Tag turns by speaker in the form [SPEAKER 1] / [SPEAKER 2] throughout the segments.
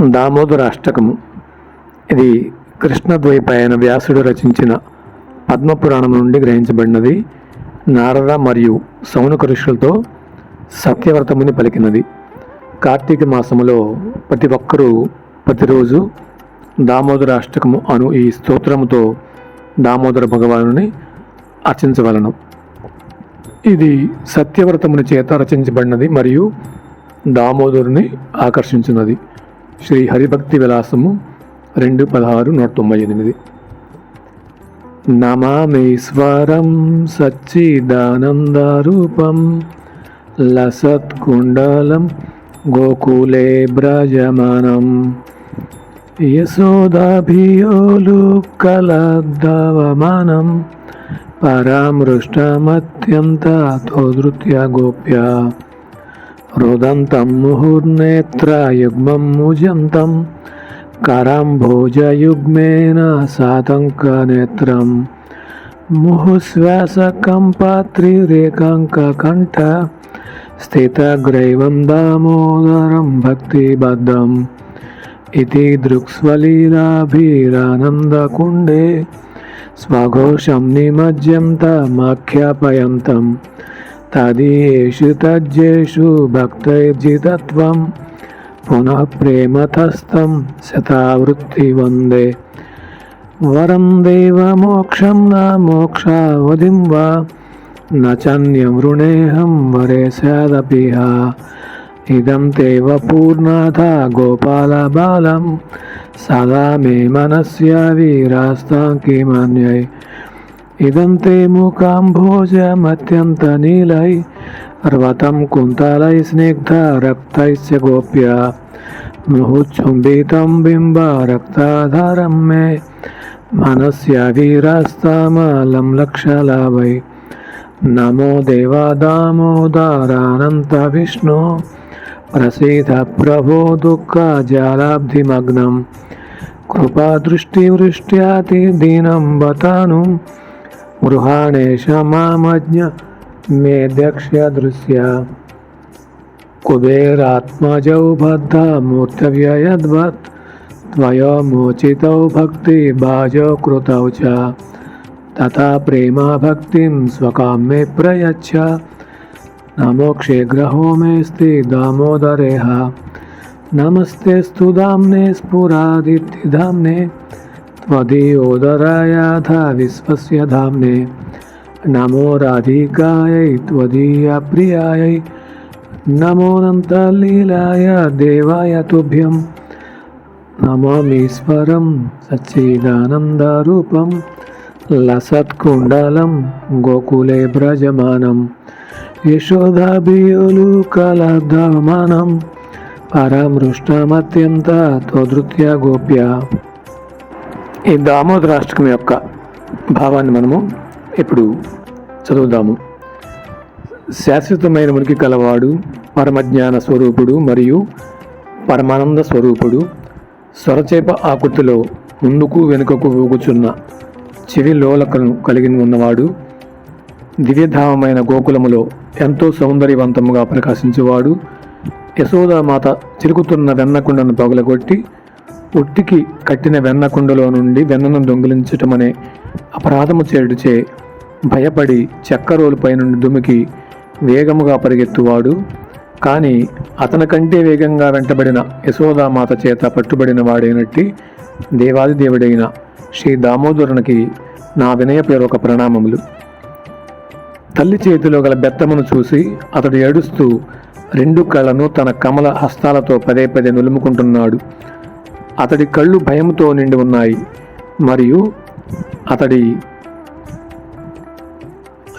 [SPEAKER 1] దామోదర అష్టకము. ఇది కృష్ణద్వైపాయన వ్యాసుడు రచించిన పద్మపురాణం నుండి గ్రహించబడినది. నారద మరియు సౌనక ఋషులతో సత్యవ్రతముని పలికినది. కార్తీక మాసములో ప్రతి ఒక్కరూ ప్రతిరోజు దామోదర అష్టకము అను ఈ స్తోత్రముతో దామోదర భగవానుని అర్చించవలను. ఇది సత్యవ్రతముని చేత రచించబడినది మరియు దామోదరుని ఆకర్షించినది. శ్రీ హరిభక్తి విలాసము రెండు పదహారు నూట తొంభై ఎనిమిది. నమామీశ్వరం సచ్చిదానందరూపం లసత్కుండలం గోకులే బ్రజమానం యశోదాభియోలు కలద్దవమానం పరామృష్టమత్యంత తోదృత్య గోప్య. रुदन्तं मुहुर्नेत्रयुग्मं मुजन्तं कराम्भोजयुग्मेन सातङ्कनेत्रं मुहुश्वासकम्पात्रिरेकाङ्ककण्ठ स्थितग्रैवं दामोदरं भक्तिबद्धम् इति दृक्स्वलीलाभिरानन्दकुण्डे स्वघोषं తదీషు తజ్జేషు భక్తైర్జితత్వం పునః ప్రేమతస్థం శతావృత్తి వందే వరం దేవ మోక్షం నా మోక్షావధిం వా నచన్యం రుణేహం వరే సదపిహ ఇదం తేవ పూర్ణాథ గోపాల బాలం సదా మే మనస్య వీరాస్తాం वीरास्तां किमन्यै इदं ते मूकाम्भोजमत्यन्तनीलै पर्वतं कुन्तलै स्निग्धरक्तैश्च गोप्य मुहुच्छुम्बितं बिम्बरक्ताधारं मे मनस्य वीरास्तामलं लक्षलाभै नमो देवा दामोदरानन्तविष्णो प्रसीद प्रभो दुःखजालाब्धिमग्नं कृपादृष्टिवृष्ट्यातिदीनं बतानुं गृहाणेश मामज्ञ मे दक्ष्यदृश्या। कुबेरात्मजौ बद्धा मूर्तव्ययद्वत् त्वयोमोचितौ भक्तिभाजौ कृतौ च। तथा प्रेमा भक्तिं स्वकामे प्रयच्छ। न मोक्षे ग्रहो मेऽस्ति दामोदरेह। नमस्तेऽस्तु दाम्ने। स्फुरादित्यधाम्ने त्वदीयोदरायाथ विश्वस्य धाम्ने नमो राधिकायै त्वदीयप्रियायै नमो नन्तलीलाय देवाय तुभ्यं नमामीश्वरं सच्चिदानन्दरूपं लसत्कुण्डलं गोकुले व्रजमानं यशोधाभियोलुकलधमानं परामृष्टमत्यन्ता त्वदृत्या गोप्या ఈ దామోదరాష్టకం యొక్క భావాన్ని మనము ఇప్పుడు చదువుదాము. శాశ్వతమైన మురికి కలవాడు పరమజ్ఞాన స్వరూపుడు మరియు పరమానంద స్వరూపుడు స్వరచేప ఆకృతిలో ముందుకు వెనుకకు ఊగుచున్న చెవి లోలకను కలిగి ఉన్నవాడు దివ్యధామమైన గోకులములో ఎంతో సౌందర్యవంతముగా ప్రకాశించేవాడు యశోదామాత చిరుకుతున్న వెన్నకుండను పగలగొట్టి పొట్టికి కట్టిన వెన్న కుండలో నుండి వెన్నను దొంగిలించటమనే అపరాధము చేడుచే భయపడి చెక్కరోలుపై నుండి దుమికి వేగముగా పరిగెత్తువాడు. కానీ అతని కంటే వేగంగా వెంటబడిన యశోదామాత చేత పట్టుబడిన వాడైనట్టి దేవాది దేవుడైన శ్రీ దామోదరునికి నా వినయ పేరు ఒక ప్రణామములు. తల్లి చేతిలో గల బెత్తమును చూసి అతడు ఏడుస్తూ రెండు కళ్ళను తన కమల హస్తాలతో పదే పదే నులుముకుంటున్నాడు. అతడి కళ్ళు భయంతో నిండి ఉన్నాయి. మరియు అతడి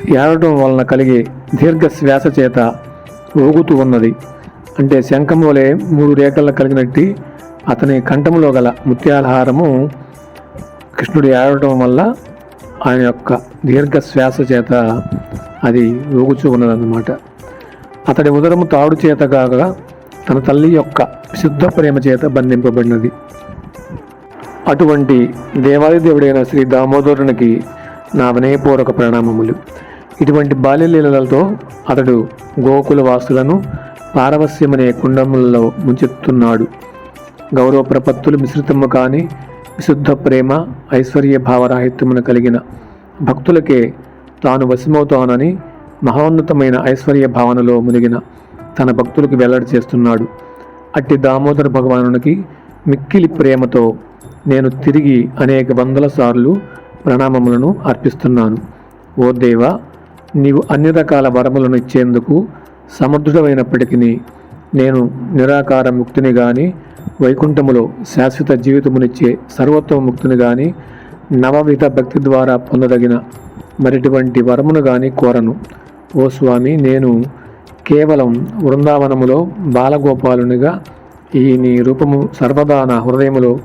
[SPEAKER 1] ఏడటం వలన కలిగే దీర్ఘ శ్వాస చేత ఊగుతూ ఉన్నది. అంటే శంఖం వలె మూడు రేఖలను కలిగినట్టి అతని కంఠములో గల ముత్యాలహారము కృష్ణుడు ఏడటం వల్ల ఆయన యొక్క దీర్ఘ శ్వాస చేత అది ఊగుచూ ఉన్నదన్నమాట. అతడి ఉదరము తాడు చేత కాగా తన తల్లి యొక్క శుద్ధ ప్రేమ చేత బంధింపబడినది. అటువంటి దేవాది దేవుడైన శ్రీ దామోదరునికి నా వినయపూర్వక ప్రణామములు. ఇటువంటి బాల్యలీలలతో అతడు గోకుల వాసులను పారవస్యమనే కుండములలో ముంచెత్తున్నాడు. గౌరవ ప్రపత్తులు మిశ్రితము కాని విశుద్ధ ప్రేమ ఐశ్వర్య భావరాహిత్యమును కలిగిన భక్తులకే తాను వశమవుతానని మహోన్నతమైన ఐశ్వర్య భావనలో మునిగిన తన భక్తులకు వెల్లడి చేస్తున్నాడు. అట్టి దామోదర భగవానునికి మిక్కిలి ప్రేమతో నేను తిరిగి అనేక వందల సార్లు ప్రణామములను అర్పిస్తున్నాను. ఓ దేవ నీవు అన్ని రకాల వరములను ఇచ్చేందుకు సమర్థుడమైనప్పటికీ నేను నిరాకార ముక్తిని కానీ వైకుంఠములో శాశ్వత జీవితమునిచ్చే సర్వోత్తమ ముక్తిని కానీ నవవిధ భక్తి ద్వారా పొందదగిన మరిటువంటి వరమును కానీ కోరను. ఓ స్వామి నేను కేవలం వృందావనములో బాలగోపాలునిగా ఈ నీ రూపము సర్వదా నా హృదయములో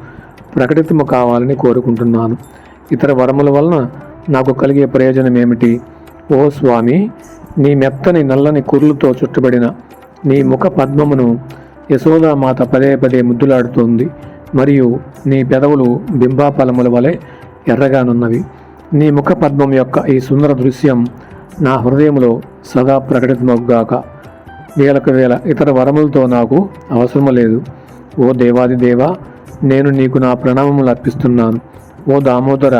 [SPEAKER 1] ప్రకటితము కావాలని కోరుకుంటున్నాను. ఇతర వరముల వలన నాకు కలిగే ప్రయోజనం ఏమిటి ఓ స్వామి నీ మెత్తని నల్లని కుర్లుతో చుట్టబడిన నీ ముఖ పద్మమును యశోదామాత పదే పదే ముద్దులాడుతోంది. మరియు నీ పెదవులు బింబాఫలముల వలె ఎర్రగానున్నవి. నీ ముఖ పద్మం యొక్క ఈ సుందర దృశ్యం నా హృదయంలో సదా ప్రకటితమగుగాక వేలకు వేల ఇతర వరములతో నాకు అవసరము లేదు. ఓ దేవాది దేవా నేను నీకు నా ప్రణామములు అర్పిస్తున్నాను. ఓ దామోదర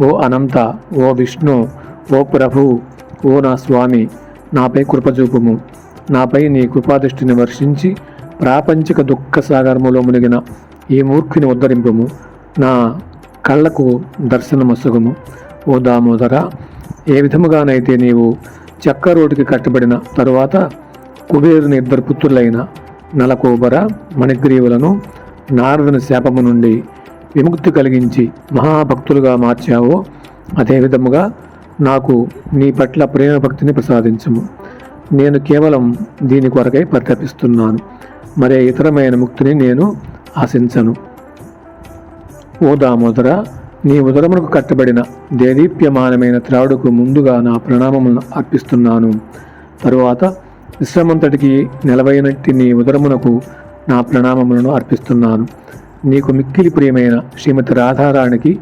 [SPEAKER 1] ఓ అనంత ఓ విష్ణు ఓ ప్రభు ఓ నా స్వామి నాపై కృపచూపుము. నాపై నీ కృపాదృష్టిని వర్షించి ప్రాపంచిక దుఃఖ సాగరములో మునిగిన ఈ మూర్ఖుని ఉద్ధరింపుము. నా కళ్ళకు దర్శనమసుగుము. ఓ దామోదర ఏ విధముగానైతే నీవు చెక్క రోడ్డుకి కట్టబడిన తరువాత కుబేరుని ఇద్దరు పుత్రులైన నలకోబర మణిగ్రీవులను నారదుని శాపము నుండి విముక్తి కలిగించి మహాభక్తులుగా మార్చావో అదేవిధముగా నాకు నీ పట్ల ప్రేమ భక్తిని ప్రసాదించము. నేను కేవలం దీని కొరకై పరితపిస్తున్నాను మరే ఇతరమైన ముక్తిని నేను ఆశించను. ఓ దామోదర నీ ఉదరమునకు కట్టబడిన దేదీప్యమానమైన త్రాడుకు ముందుగా నా ప్రణామములను అర్పిస్తున్నాను. తరువాత విశ్రమంతటికి నిలవైనట్టి నీ ఉదరమునకు నా ప్రణామములను అర్పిస్తున్నాను. నీకు మిక్కిలి ప్రియమైన శ్రీమతి రాధారాణికి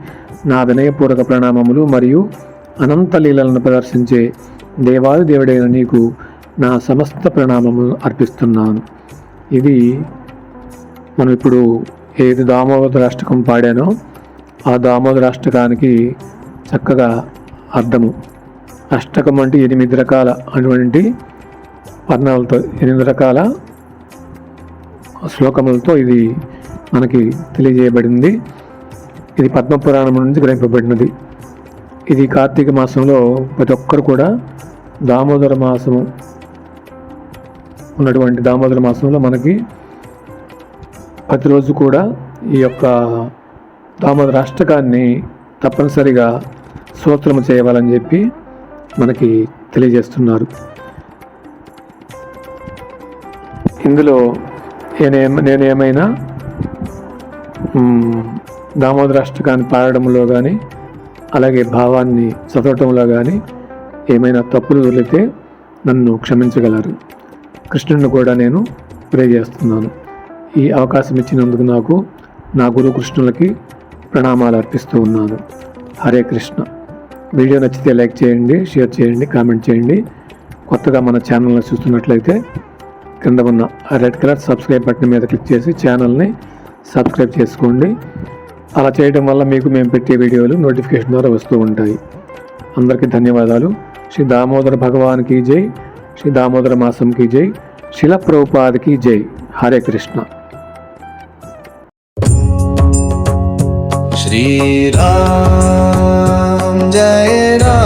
[SPEAKER 1] నా వినయపూర్వక ప్రణామములు మరియు అనంత లీలలను ప్రదర్శించే దేవాది దేవుడైన నీకు నా సమస్త ప్రణామములు అర్పిస్తున్నాను. ఇది మనం ఇప్పుడు ఏది దామోదర అష్టకం పాడానో ఆ దామోదరాష్టకానికి చక్కగా అర్థము. అష్టకం అంటే ఎనిమిది రకాల అటువంటి వర్ణాలతో ఎనిమిది రకాల శ్లోకములతో ఇది మనకి తెలియజేయబడింది. ఇది పద్మపురాణం నుంచి గ్రహింపబడినది. ఇది కార్తీక మాసంలో ప్రతి ఒక్కరు కూడా దామోదర మాసము ఉన్నటువంటి దామోదర మాసంలో మనకి ప్రతిరోజు కూడా ఈ యొక్క దామోదర అష్టకాన్ని తప్పనిసరిగా సూత్రము చేయవాలని చెప్పి మనకి తెలియజేస్తున్నారు. ఇందులో నేనే నేను ఏమైనా దామోదర అష్టకాన్ని పాడడంలో కానీ అలాగే భావాన్ని చదవటంలో కానీ ఏమైనా తప్పులు దొరికితే నన్ను క్షమించగలరు. కృష్ణుడిని కూడా నేను ప్రే చేస్తున్నాను ఈ అవకాశం ఇచ్చినందుకు నాకు నా గురు కృష్ణులకి ప్రణామాలు అర్పిస్తూ ఉన్నాను. హరే కృష్ణ. వీడియో నచ్చితే లైక్ చేయండి షేర్ చేయండి కామెంట్ చేయండి. కొత్తగా మన ఛానల్ని చూస్తున్నట్లయితే కింద ఉన్న రెడ్ కలర్ సబ్స్క్రైబ్ బటన్ మీద క్లిక్ చేసి ఛానల్ని సబ్స్క్రైబ్ చేసుకోండి. అలా చేయడం వల్ల మీకు మేము పెట్టే వీడియోలు నోటిఫికేషన్ ద్వారా వస్తూ ఉంటాయి. అందరికీ ధన్యవాదాలు. శ్రీ దామోదర భగవాన్కి జై. శ్రీ దామోదర మాసంకి జై. శిల ప్రభుపాదకి జై. హరే కృష్ణ.
[SPEAKER 2] শ্রীরাম জয় রাম।